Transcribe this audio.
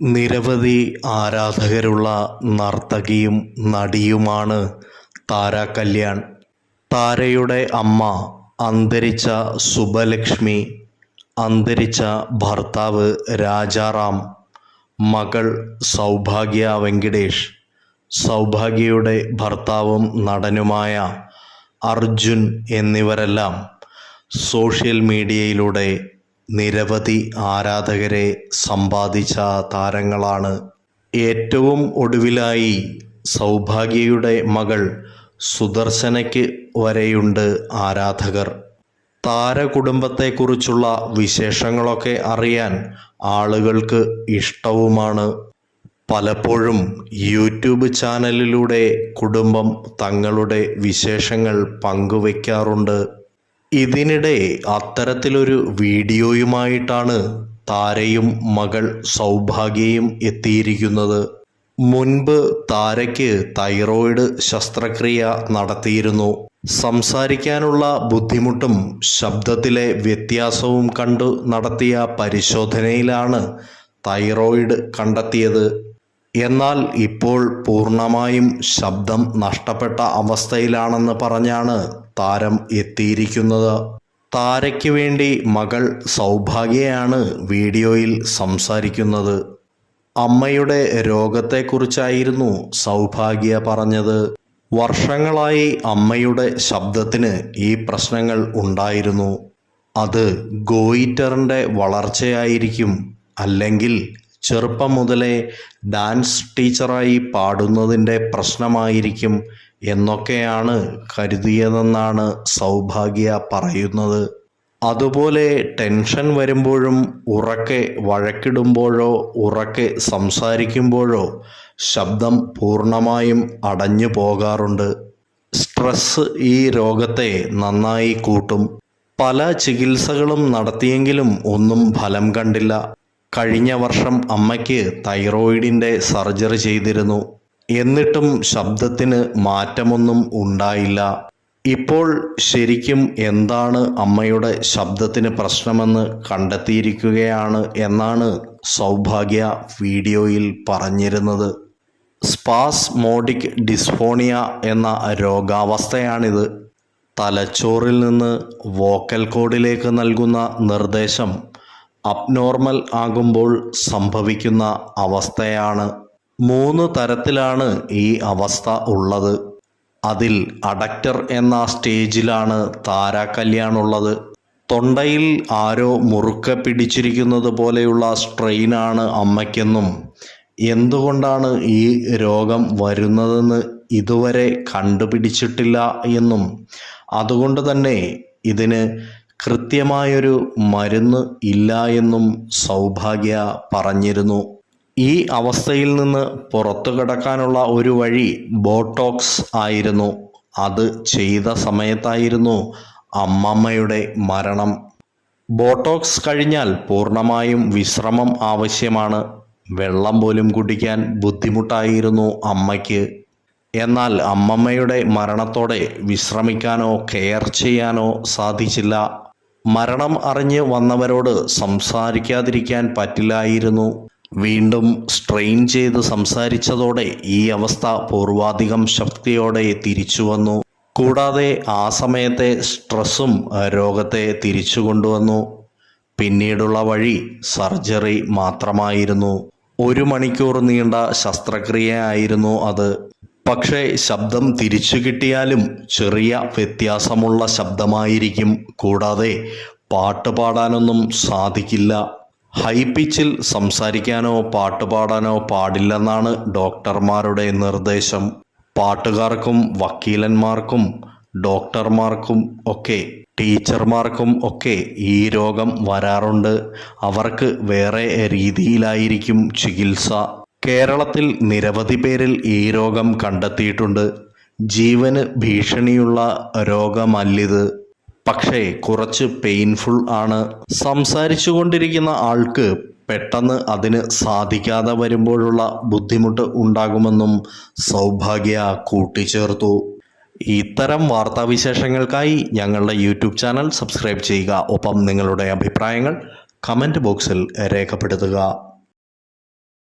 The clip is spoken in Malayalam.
നിരവധി ആരാധകരുള്ള നർത്തകിയും നടിയുമാണ് താര കല്യാൺ. താരയുടെ അമ്മ അന്തരിച്ച സുബലക്ഷ്മി അന്തരിച്ച ഭർത്താവ് രാജാറാം മകൾ സൗഭാഗ്യ വെങ്കിടേഷ് സൗഭാഗ്യയുടെ ഭർത്താവും നടനുമായ അർജുൻ എന്നിവരെല്ലാം സോഷ്യൽ മീഡിയയിലൂടെ നിരവധി ആരാധകരെ സമ്പാദിച്ച താരങ്ങളാണ്. ഏറ്റവും ഒടുവിലായി സൗഭാഗ്യയുടെ മകൾ സുദർശനയ്ക്ക് വരെയുണ്ട് ആരാധകർ. താരകുടുംബത്തെക്കുറിച്ചുള്ള വിശേഷങ്ങളൊക്കെ അറിയാൻ ആളുകൾക്ക് ഇഷ്ടവുമാണ്. പലപ്പോഴും യൂട്യൂബ് ചാനലിലൂടെ കുടുംബം തങ്ങളുടെ വിശേഷങ്ങൾ പങ്കുവയ്ക്കാറുണ്ട് ഇതിനിടെ അത്തരത്തിലൊരു വീഡിയോയുമായിട്ടാണ് താരയും മകൾ സൗഭാഗ്യയും എത്തിയിരിക്കുന്നത്. മുൻപ് താരയ്ക്ക് തൈറോയിഡ് ശസ്ത്രക്രിയ നടത്തിയിരുന്നു. സംസാരിക്കാനുള്ള ബുദ്ധിമുട്ടും ശബ്ദത്തിലെ വ്യത്യാസവും കണ്ടു നടത്തിയ പരിശോധനയിലാണ് തൈറോയിഡ് കണ്ടെത്തിയത്. എന്നാൽ ഇപ്പോൾ പൂർണമായും ശബ്ദം നഷ്ടപ്പെട്ട അവസ്ഥയിലാണെന്ന് പറഞ്ഞാണ് താരം എത്തിയിരിക്കുന്നത്. താരയ്ക്ക് വേണ്ടി മകൾ സൗഭാഗ്യയാണ് വീഡിയോയിൽ സംസാരിക്കുന്നത്. അമ്മയുടെ രോഗത്തെക്കുറിച്ചായിരുന്നു സൗഭാഗ്യ പറഞ്ഞത്. വർഷങ്ങളായി അമ്മയുടെ ശബ്ദത്തിന് ഈ പ്രശ്നങ്ങൾ ഉണ്ടായിരുന്നു. അത് ഗോയിറ്ററിന്റെ വളർച്ചയായിരിക്കും അല്ലെങ്കിൽ ചെറുപ്പം മുതലേ ഡാൻസ് ടീച്ചറായി പാടുന്നതിന്റെ പ്രശ്നമായിരിക്കും എന്നൊക്കെയാണ് കരുതിയതെന്നാണ് സൗഭാഗ്യ പറയുന്നത്. അതുപോലെ ടെൻഷൻ വരുമ്പോഴും ഉറക്കെ വഴക്കിടുമ്പോഴോ ഉറക്കെ സംസാരിക്കുമ്പോഴോ ശബ്ദം പൂർണമായും അടഞ്ഞു പോകാറുണ്ട്. സ്ട്രെസ് ഈ രോഗത്തെ നന്നായി കൂട്ടും. പല ചികിത്സകളും നടത്തിയെങ്കിലും ഒന്നും ഫലം കണ്ടില്ല. കഴിഞ്ഞ വർഷം അമ്മയ്ക്ക് തൈറോയിഡിന്റെ സർജറി ചെയ്തിരുന്നു. എന്നിട്ടും ശബ്ദത്തിന് മാറ്റമൊന്നും ഉണ്ടായില്ല. ഇപ്പോൾ ശരിക്കും എന്താണ് അമ്മയുടെ ശബ്ദത്തിന് പ്രശ്നമെന്ന് കണ്ടെത്തിയിരിക്കുകയാണ് എന്നാണ് സൗഭാഗ്യ വീഡിയോയിൽ പറഞ്ഞിരുന്നത്. സ്പാസ് മോഡിക് ഡിസ്ഫോണിയ എന്ന രോഗാവസ്ഥയാണിത്. തലച്ചോറിൽ നിന്ന് വോക്കൽ കോഡിലേക്ക് നൽകുന്ന നിർദ്ദേശം അബ്നോർമൽ ആകുമ്പോൾ സംഭവിക്കുന്ന അവസ്ഥയാണ്. മൂന്ന് തരത്തിലാണ് ഈ അവസ്ഥ ഉള്ളത്. അതിൽ അഡക്റ്റർ എന്ന സ്റ്റേജിലാണ് താര ഉള്ളത്. തൊണ്ടയിൽ ആരോ മുറുക്ക പിടിച്ചിരിക്കുന്നത് പോലെയുള്ള സ്ട്രെയിനാണ് അമ്മയ്ക്കെന്നും എന്തുകൊണ്ടാണ് ഈ രോഗം വരുന്നതെന്ന് ഇതുവരെ കണ്ടുപിടിച്ചിട്ടില്ല എന്നും. അതുകൊണ്ട് തന്നെ ഇതിന് കൃത്യമായൊരു മരുന്ന് ഇല്ല എന്നും സൗഭാഗ്യ പറഞ്ഞിരുന്നു. ഈ അവസ്ഥയിൽ നിന്ന് പുറത്തു കടക്കാനുള്ള ഒരു വഴി ബോട്ടോക്സ് ആയിരുന്നു. അത് ചെയ്ത സമയത്തായിരുന്നു അമ്മമ്മയുടെ മരണം. ബോട്ടോക്സ് കഴിഞ്ഞാൽ പൂർണമായും വിശ്രമം ആവശ്യമാണ്. വെള്ളം പോലും കുടിക്കാൻ ബുദ്ധിമുട്ടായിരുന്നു അമ്മയ്ക്ക്. എന്നാൽ അമ്മമ്മയുടെ മരണത്തോടെ വിശ്രമിക്കാനോ കെയർ ചെയ്യാനോ സാധിച്ചില്ല. മരണം അറിഞ്ഞ് വന്നവരോട് സംസാരിക്കാതിരിക്കാൻ പറ്റില്ലായിരുന്നു. വീണ്ടും സ്ട്രെയിൻ ചെയ്ത് സംസാരിച്ചതോടെ ഈ അവസ്ഥ പൂർവാധികം ശക്തിയോടെ തിരിച്ചു വന്നു. കൂടാതെ ആ സമയത്തെ സ്ട്രെസ്സും രോഗത്തെ തിരിച്ചു കൊണ്ടുവന്നു. പിന്നീടുള്ള വഴി സർജറി മാത്രമായിരുന്നു. ഒരു മണിക്കൂർ നീണ്ട ശസ്ത്രക്രിയയായിരുന്നു അത്. പക്ഷേ ശബ്ദം തിരിച്ചു കിട്ടിയാലും ചെറിയ വ്യത്യാസമുള്ള ശബ്ദമായിരിക്കും. കൂടാതെ പാട്ട് പാടാനൊന്നും സാധിക്കില്ല. ഹൈ പിച്ചിൽ സംസാരിക്കാനോ പാട്ട് പാടാനോ പാടില്ലെന്നാണ് ഡോക്ടർമാരുടെ നിർദ്ദേശം. പാട്ടുകാർക്കും വക്കീലന്മാർക്കും ഡോക്ടർമാർക്കും ഒക്കെ ടീച്ചർമാർക്കും ഒക്കെ ഈ രോഗം വരാറുണ്ട്. അവർക്ക് വേറെ രീതിയിലായിരിക്കും ചികിത്സ. കേരളത്തിൽ നിരവധി പേരിൽ ഈ രോഗം കണ്ടെത്തിയിട്ടുണ്ട്. ജീവന് ഭീഷണിയുള്ള രോഗമല്ലിത്. പക്ഷേ കുറച്ച് പെയിൻഫുൾ ആണ്. സംസാരിച്ചു കൊണ്ടിരിക്കുന്ന ആൾക്ക് പെട്ടെന്ന് അതിന് സാധിക്കാതെ വരുമ്പോഴുള്ള ബുദ്ധിമുട്ട് ഉണ്ടാകുമെന്നും സൗഭാഗ്യ കൂട്ടിച്ചേർത്തു. ഇത്തരം വാർത്താവിശേഷങ്ങൾക്കായി ഞങ്ങളുടെ യൂട്യൂബ് ചാനൽ സബ്സ്ക്രൈബ് ചെയ്യുക. ഒപ്പം നിങ്ങളുടെ അഭിപ്രായങ്ങൾ കമന്റ് ബോക്സിൽ രേഖപ്പെടുത്തുക.